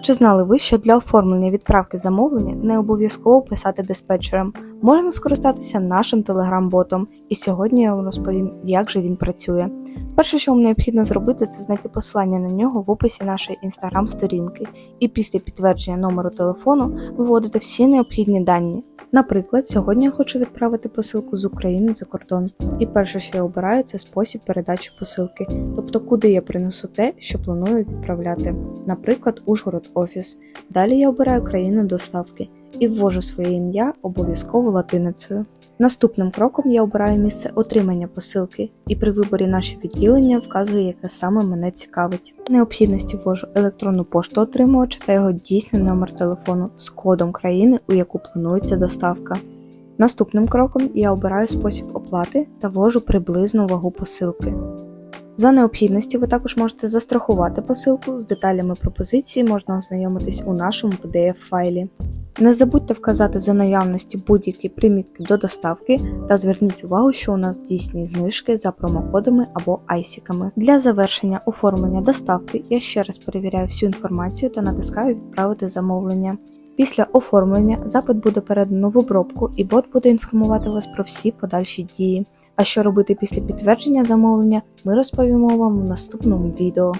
чи знали ви, що для оформлення відправки замовлення не обов'язково писати диспетчерам? Можна скористатися нашим телеграм-ботом, і сьогодні я вам розповім, як же він працює. Перше, що вам необхідно зробити, це знайти посилання на нього в описі нашої інстаграм-сторінки, і після підтвердження номеру телефону вводите всі необхідні дані. Наприклад, сьогодні я хочу відправити посилку з України за кордон. І перше, що я обираю, це спосіб передачі посилки, тобто куди я принесу те, що планую відправляти. Наприклад, Ужгород Офіс. Далі я обираю країну доставки і ввожу своє ім'я обов'язково латиницею. Наступним кроком я обираю місце отримання посилки, і при виборі наші відділення вказую, яке саме мене цікавить. Необхідності ввожу електронну пошту отримувача та його дійсний номер телефону з кодом країни, у яку планується доставка. Наступним кроком я обираю спосіб оплати та ввожу приблизну вагу посилки. За необхідності ви також можете застрахувати посилку, з деталями пропозиції можна ознайомитись у нашому PDF-файлі. Не забудьте вказати за наявності будь-які примітки до доставки та зверніть увагу, що у нас дійсні знижки за промокодами або айсіками. Для завершення оформлення доставки я ще раз перевіряю всю інформацію та натискаю Відправити замовлення. Після оформлення запит буде передано в обробку і бот буде інформувати вас про всі подальші дії. А що робити після підтвердження замовлення, ми розповімо вам у наступному відео.